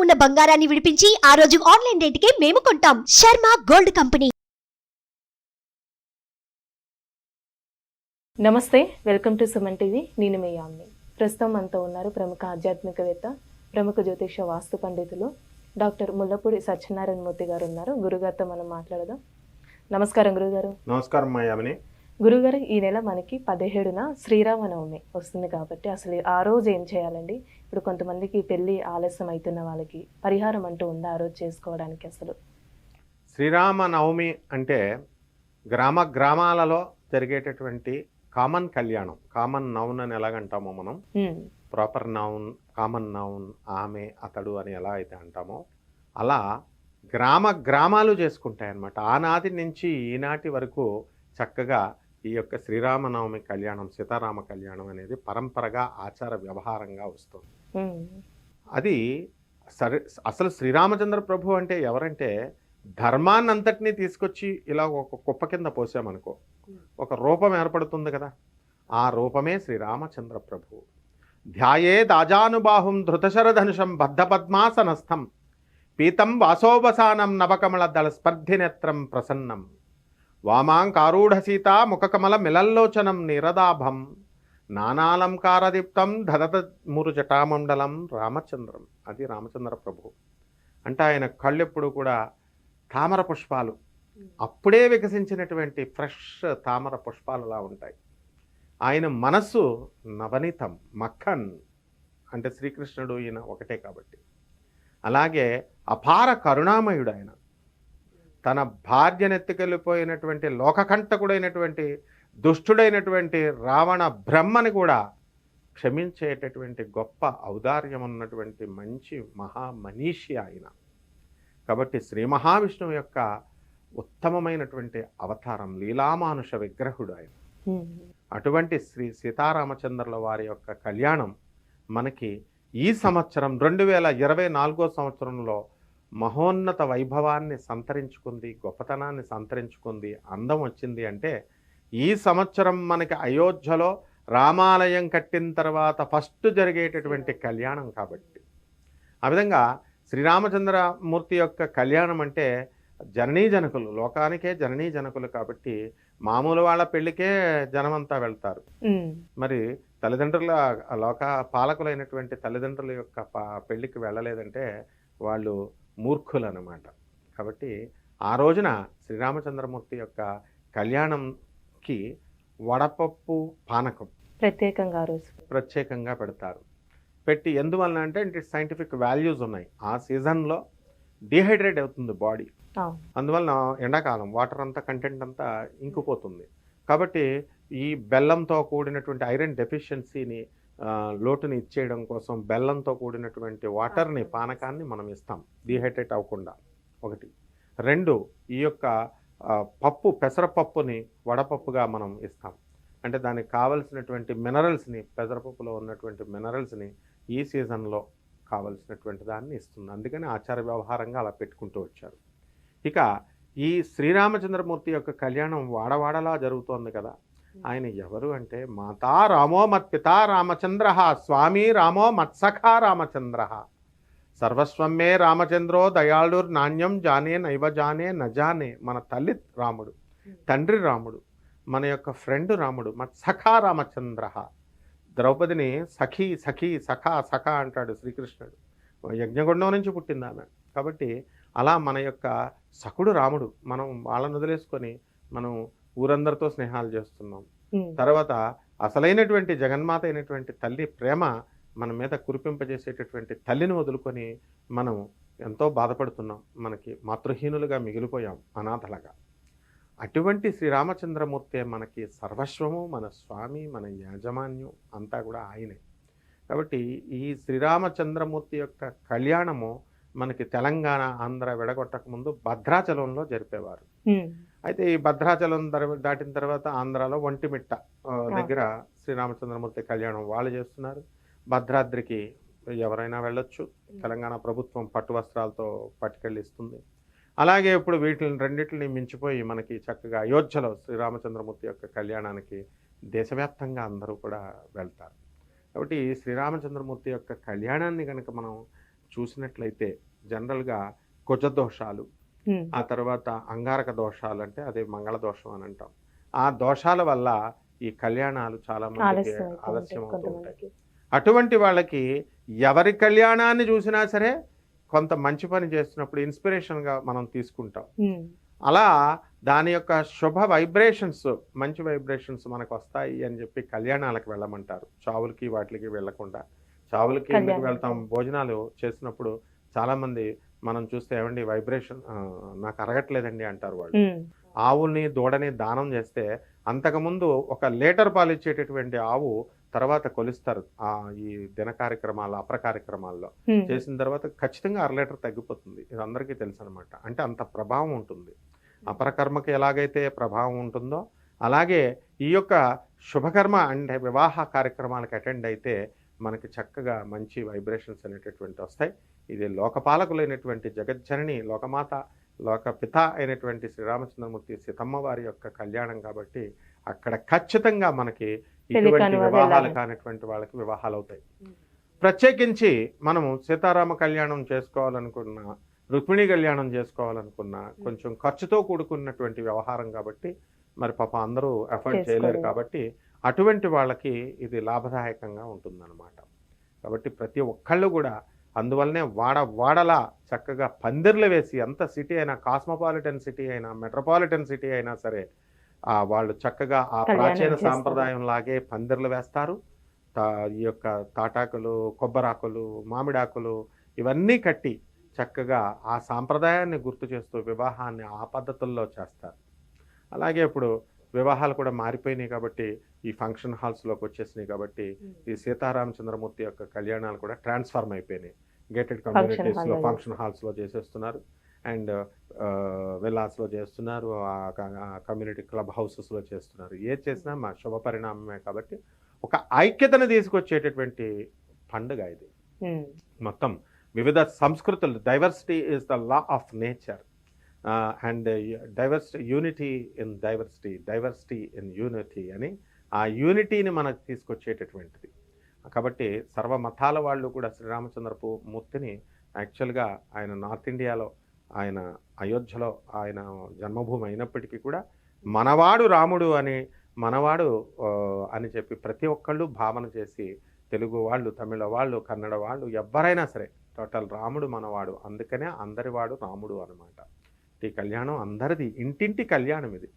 ఉన్న బంగారాన్ని విడిపించి ఆ రోజు ఆన్లైన్ రేటుకే మేము కొంటాం. Sharma gold company. నమస్తే వెల్కమ్ టు సుమన్ టీవీ. నేను మీ యామ్ని. ప్రస్తుతం మనతో ఉన్నారు ప్రముఖ ఆధ్యాత్మికవేత్త ప్రముఖ జ్యోతిష వాస్తు పండితులు డాక్టర్ ముల్లపూడి సత్యనారాయణ మూర్తి గారు ఉన్నారు. గురుగారితో మనం మాట్లాడదాం. నమస్కారం గురుగారు. నమస్కారం మా యామిని. గురుగారు ఈ నెల మనకి పదిహేడున శ్రీరామనవమి వస్తుంది కాబట్టి అసలు ఆ రోజు ఏం చేయాలండి? ఇప్పుడు కొంతమందికి పెళ్ళి ఆలస్యం అవుతున్న వాళ్ళకి పరిహారం అంటూ ఉందా ఆ రోజు చేసుకోవడానికి అసలు? శ్రీరామ నవమి అంటే గ్రామ గ్రామాలలో జరిగేటటువంటి కామన్ కళ్యాణం కామన్ నౌన్ అని ఎలాగంటామో మనం? ప్రాపర్ నౌన్ కామన్ నౌన్ ఆమె అతడు అని ఎలా అయితే అంటామో? అలా గ్రామ గ్రామాలు చేసుకుంటాయన్నమాట. ఆనాటి నుంచి ఈనాటి వరకు చక్కగా ఈ యొక్క శ్రీరామనవమి కళ్యాణం సీతారామ కళ్యాణం అనేది పరంపరగా ఆచార వ్యవహారంగా వస్తుంది. అది సరే అసలు శ్రీరామచంద్ర ప్రభు అంటే ఎవరంటే ధర్మాన్నంతటినీ తీసుకొచ్చి ఇలా ఒక కుప్ప కింద పోసామనుకో ఒక రూపం ఏర్పడుతుంది కదా. ఆ రూపమే శ్రీరామచంద్ర ప్రభు. ధ్యాయే దాజానుబాహుం ధృతశరధనుషం బద్ధపద్మాసనస్థం. పీతం వాసోవసానం నవకమల దళ స్పర్ధినేత్రం ప్రసన్నం. వామాంకారూఢ సీత ముఖకమల మిలల్లోచనం నిరదాభం నానాలంకారదీప్తం ధదత మురు జటామండలం రామచంద్రం. అది రామచంద్ర ప్రభు. అంటే ఆయన కళ్ళెప్పుడు కూడా తామర పుష్పాలు. అప్పుడే వికసించినటువంటి ఫ్రెష్ తామర పుష్పాలులా ఉంటాయి. ఆయన మనస్సు నవనీతం మక్కన్. అంటే శ్రీకృష్ణుడు ఈయన ఒకటే కాబట్టి. అలాగే అపార కరుణామయుడు ఆయన. తన భార్యనెత్తుకెళ్ళిపోయినటువంటి లోకకంటకుడైనటువంటి దుష్టుడైనటువంటి రావణ బ్రహ్మని కూడా క్షమించేటటువంటి గొప్ప ఔదార్యం ఉన్నటువంటి మంచి మహామనీషి ఆయన. కాబట్టి శ్రీ మహావిష్ణువు యొక్క ఉత్తమమైనటువంటి అవతారం లీలామానుష విగ్రహుడు ఆయన. అటువంటి శ్రీ సీతారామచంద్రుల వారి యొక్క కళ్యాణం మనకి ఈ సంవత్సరం రెండు వేల ఇరవై నాలుగో సంవత్సరంలో మహోన్నత వైభవాన్ని సంతరించుకుంది గొప్పతనాన్ని సంతరించుకుంది అందం వచ్చింది అంటే ఈ సంవత్సరం మనకి అయోధ్యలో రామాలయం కట్టిన తర్వాత ఫస్ట్ జరిగేటటువంటి కళ్యాణం కాబట్టి. ఆ విధంగా శ్రీరామచంద్రమూర్తి యొక్క కళ్యాణం అంటే జననీ జనకులు లోకానికే జననీ జనకులు కాబట్టి మామూలు వాళ్ళ పెళ్ళికే జనమంతా వెళ్తారు. మరి తల్లిదండ్రుల లోక పాలకులైనటువంటి తల్లిదండ్రుల యొక్క పా- పెళ్ళికి వెళ్ళలేదంటే వాళ్ళు మూర్ఖులు అన్నమాట కాబట్టి ఆ రోజున శ్రీరామచంద్రమూర్తి యొక్క కళ్యాణంకి వడపప్పు పానకం ప్రత్యేకంగా రోజు. ప్రత్యేకంగా పెడతారు. పెట్టి ఎందువలన అంటే సైంటిఫిక్ వాల్యూస్ ఉన్నాయి. ఆ సీజన్లో డిహైడ్రేట్ అవుతుంది బాడీ. అందువలన ఎండాకాలం వాటర్ అంతా కంటెంట్ అంతా ఇంకిపోతుంది. కాబట్టి ఈ బెల్లంతో కూడినటువంటి ఐరన్ డెఫిషియన్సీని లోటుని ఇచ్చేయడం కోసం బెల్లంతో కూడినటువంటి వాటర్ని పానకాన్ని మనం ఇస్తాం. డిహైడ్రేట్ అవ్వకుండా. ఒకటి. రెండు ఈ యొక్క పప్పు పెసరపప్పుని వడపప్పుగా మనం ఇస్తాం. అంటే దానికి కావలసినటువంటి మినరల్స్ని పెసరపప్పులో ఉన్నటువంటి మినరల్స్ని ఈ సీజన్లో కావలసినటువంటి దాన్ని ఇస్తుంది. అందుకని ఆచార వ్యవహారంగా అలా పెట్టుకుంటూ వచ్చారు. ఇక ఈ శ్రీరామచంద్రమూర్తి యొక్క కళ్యాణం వాడవాడలా జరుగుతోంది కదా. ఆయన ఎవరు అంటే మాతా రామో మత్పిత రామచంద్ర స్వామి రామో మత్సఖా రామచంద్ర. సర్వస్వం మే రామచంద్రో దయాళుర్ నాణ్యం జానే నైవ జానే నజానే మన తల్లి రాముడు తండ్రి రాముడు మన యొక్క ఫ్రెండ్ రాముడు మత్సఖా రామచంద్ర. ద్రౌపదిని సఖీ సఖీ సఖా సఖా అంటాడు శ్రీకృష్ణుడు. యజ్ఞగుండం నుంచి పుట్టింది ఆమె. కాబట్టి అలా మన యొక్క సఖుడు రాముడు మనం వాళ్ళను వదిలేసుకొని మనం ఊరందరితో స్నేహాలు చేస్తున్నాం. తర్వాత అసలైనటువంటి జగన్మాత అయినటువంటి తల్లి ప్రేమ మన మీద కురిపింపజేసేటటువంటి తల్లిని వదులుకొని మనం ఎంతో బాధపడుతున్నాం. మనకి మాతృహీనులుగా మిగిలిపోయాం అనాథలుగా. అటువంటి శ్రీరామచంద్రమూర్తే మనకి సర్వస్వము మన స్వామి మన యాజమాన్యం అంతా కూడా ఆయనే. కాబట్టి ఈ శ్రీరామచంద్రమూర్తి యొక్క కళ్యాణము మనకి తెలంగాణ ఆంధ్ర విడగొట్టక ముందు భద్రాచలంలో జరిపేవారు. అయితే ఈ భద్రాచలం దర- దాటిన తర్వాత ఆంధ్రాలో ఒంటిమిట్ట దగ్గర శ్రీరామచంద్రమూర్తి కళ్యాణం వాళ్ళు చేస్తున్నారు. భద్రాద్రికి ఎవరైనా వెళ్ళొచ్చు. తెలంగాణ ప్రభుత్వం పట్టు వస్త్రాలతో పట్టుకెళ్ళి ఇస్తుంది. అలాగే ఇప్పుడు వీటిని రెండింటిని మించిపోయి మనకి చక్కగా అయోధ్యలో శ్రీరామచంద్రమూర్తి యొక్క కళ్యాణానికి దేశవ్యాప్తంగా అందరూ కూడా వెళ్తారు. కాబట్టి శ్రీరామచంద్రమూర్తి యొక్క కళ్యాణాన్ని కనుక మనం చూసినట్లయితే జనరల్గా కుజ దోషాలు ఉమ్, ఆ తర్వాత అంగారక దోషాలు అంటే అదే మంగళ దోషం అని అంటాం. ఆ దోషాల వల్ల ఈ కళ్యాణాలు చాలా మందికి ఆలస్యం అవుతూ ఉంటాయి అటువంటి వాళ్ళకి ఎవరి కళ్యాణాన్ని చూసినా సరే కొంత మంచి పని చేస్తున్నప్పుడు ఇన్స్పిరేషన్గా మనం తీసుకుంటాం. అలా దాని యొక్క శుభ వైబ్రేషన్స్ మంచి వైబ్రేషన్స్ మనకు వస్తాయి అని చెప్పి కళ్యాణాలకు వెళ్ళమంటారు. చావులకి వాటికి వెళ్ళకుండా. చావులకి ఎందుకు. వెళ్తాం? భోజనాలు చేసినప్పుడు చాలా మంది మనం చూస్తే ఏమండి వైబ్రేషన్ నాకు అరగట్లేదండి అంటారు వాళ్ళు. ఆవుల్ని దూడని దానం చేస్తే అంతకుముందు ఒక లీటర్ పాలు ఇచ్చేటటువంటి ఆవు తర్వాత కొలుస్తారు. ఆ ఈ దిన కార్యక్రమాలు అప్ర కార్యక్రమాల్లో. చేసిన తర్వాత ఖచ్చితంగా అర లీటర్ తగ్గిపోతుంది. ఇది అందరికీ తెలుసు అనమాట అంటే అంత ప్రభావం ఉంటుంది. అపరకర్మకి ఎలాగైతే ప్రభావం ఉంటుందో అలాగే ఈ యొక్క శుభకర్మ అంటే వివాహ కార్యక్రమాలకు అటెండ్ అయితే మనకి చక్కగా మంచి వైబ్రేషన్స్ అనేటటువంటి వస్తాయి. ఇది లోకపాలకులైనటువంటి జగజ్జనని లోకమాత లోకపిత అయినటువంటి శ్రీరామచంద్రమూర్తి సీతమ్మ వారి యొక్క కళ్యాణం కాబట్టి అక్కడ ఖచ్చితంగా మనకి ఇటువంటి వివాహాలు. కానిటువంటి వాళ్ళకి వివాహాలు అవుతాయి ప్రత్యేకించి మనము సీతారామ కళ్యాణం చేసుకోవాలనుకున్న రుక్మిణి కళ్యాణం చేసుకోవాలనుకున్న కొంచెం ఖర్చుతో కూడుకున్నటువంటి వ్యవహారం కాబట్టి మరి పాప అందరూ ఎఫర్ట్ చేయలేరు. కాబట్టి అటువంటి వాళ్ళకి ఇది లాభదాయకంగా ఉంటుందన్నమాట కాబట్టి ప్రతి ఒక్కళ్ళు కూడా అందువల్లనే వాడ వాడలా చక్కగా పందిర్లు వేసి ఎంత సిటీ అయినా కాస్మోపాలిటన్ సిటీ అయినా మెట్రోపాలిటన్ సిటీ అయినా సరే వాళ్ళు చక్కగా ఆ ప్రాచీన. సాంప్రదాయం లాగే పందిర్లు వేస్తారు తా- ఈ యొక్క తాటాకులు కొబ్బరాకులు మామిడాకులు ఇవన్నీ కట్టి చక్కగా ఆ సాంప్రదాయాన్ని గుర్తు చేస్తూ వివాహాన్ని ఆ పద్ధతుల్లో చేస్తారు అలాగే ఇప్పుడు వివాహాలు కూడా మారిపోయినాయి కాబట్టి ఈ ఫంక్షన్ హాల్స్లోకి వచ్చేసినాయి కాబట్టి ఈ సీతారామచంద్రమూర్తి యొక్క కళ్యాణాలు కూడా ట్రాన్స్ఫార్మ్ అయిపోయినాయి. గేటెడ్ కమ్యూనిటీస్లో. ఫంక్షన్ హాల్స్లో చేసేస్తున్నారు. అండ్ విల్లాస్లో చేస్తున్నారు. కమ్యూనిటీ క్లబ్ హౌసెస్లో చేస్తున్నారు. ఏది చేసినా మా శుభ పరిణామమే కాబట్టి ఒక ఐక్యతను తీసుకొచ్చేటటువంటి పండుగ ఇది. మొత్తం వివిధ సంస్కృతులు diversity is the law of nature. And diversity unity in diversity diversity in unity అని ఆ యూనిటీని మనకు తీసుకొచ్చేటటువంటిది. కాబట్టి సర్వ మతాల వాళ్ళు కూడా శ్రీరామచంద్రపు మూర్తిని యాక్చువల్గా ఆయన నార్త్ ఇండియాలో ఆయన అయోధ్యలో ఆయన జన్మభూమి అయినప్పటికీ కూడా మనవాడు రాముడు అని మనవాడు అని చెప్పి ప్రతి ఒక్కళ్ళు భావన చేసి తెలుగు వాళ్ళు తమిళ వాళ్ళు కన్నడ వాళ్ళు ఎవరైనా సరే టోటల్ రాముడు మనవాడు. అందుకనే అందరివాడు రాముడు అనమాట ఈ కళ్యాణం అందరిది ఇంటింటి కళ్యాణం ఇది.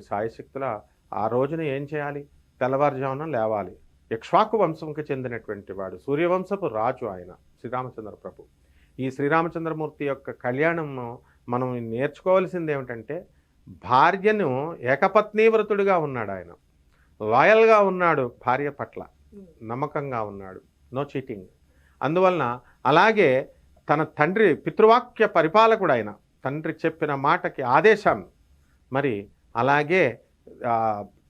సాయశక్తుల ఆ రోజున ఏం చేయాలి? తెల్లవారుజామున లేవాలి. ఇక్ష్వాకు వంశంకి చెందినటువంటి వాడు సూర్యవంశపు రాజు ఆయన శ్రీరామచంద్ర ప్రభు. ఈ శ్రీరామచంద్రమూర్తి యొక్క కళ్యాణం మనం నేర్చుకోవాల్సింది ఏమిటంటే భార్యను ఏకపత్నీవ్రతుడిగా ఉన్నాడు ఆయన. లాయల్గా ఉన్నాడు భార్య పట్ల. నమ్మకంగా ఉన్నాడు. No cheating. అందువలన అలాగే తన తండ్రి పితృవాక్య పరిపాలకుడు ఆయన. తండ్రి చెప్పిన మాటకి ఆదేశం. మరి అలాగే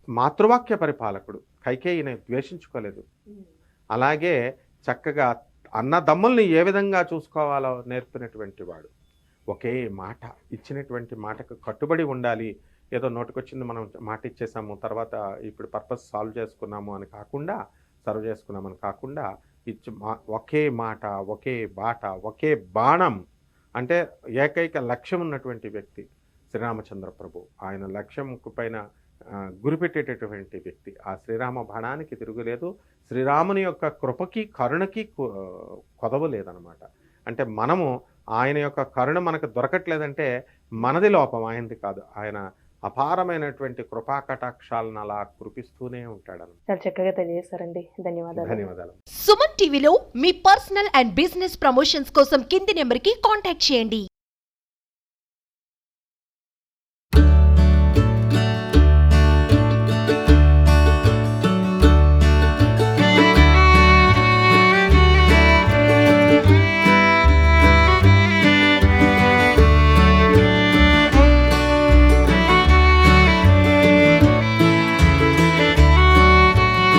మాతృవాక్య పరిపాలకుడు కైకేయిని ద్వేషించుకోలేదు. అలాగే చక్కగా అన్నదమ్ముల్ని ఏ విధంగా చూసుకోవాలో నేర్పినటువంటి వాడు. ఒకే మాట ఇచ్చినటువంటి మాటకు కట్టుబడి ఉండాలి. ఏదో నోటికొచ్చింది మనం మాట ఇచ్చేసాము తర్వాత ఇప్పుడు పర్పస్ సాల్వ్ చేసుకున్నాము అని కాకుండా సర్వ్ చేసుకున్నామని కాకుండా ఇచ్చి మా- ఒకే మాట ఒకే బాట ఒకే బాణం అంటే ఏకైక లక్ష్యం ఉన్నటువంటి వ్యక్తి శ్రీరామచంద్ర ప్రభు. ఆయన లక్ష్యం పైన గురిపెట్టేటటువంటి వ్యక్తి. ఆ శ్రీరామ బాణానికి తిరుగులేదు. శ్రీరాముని యొక్క కృపకి కరుణకి కొదవలేదనమాట కొదవ లేదనమాట. అంటే మనము ఆయన యొక్క కరుణ మనకు దొరకట్లేదంటే మనది లోపం. ఆయనది కాదు. ఆయన అపారమైనటువంటి కృపా కటాక్షాలను అలా కురిపిస్తూనే ఉంటాడు చాలా చక్కగా తెలియజేశారండి. ధన్యవాదాలు. ధన్యవాదాలు. సుమన్ టీవీలో మీ పర్సనల్ అండ్ బిజినెస్ ప్రమోషన్స్ కోసం కింది నెంబర్కి కాంటాక్ట్ చేయండి.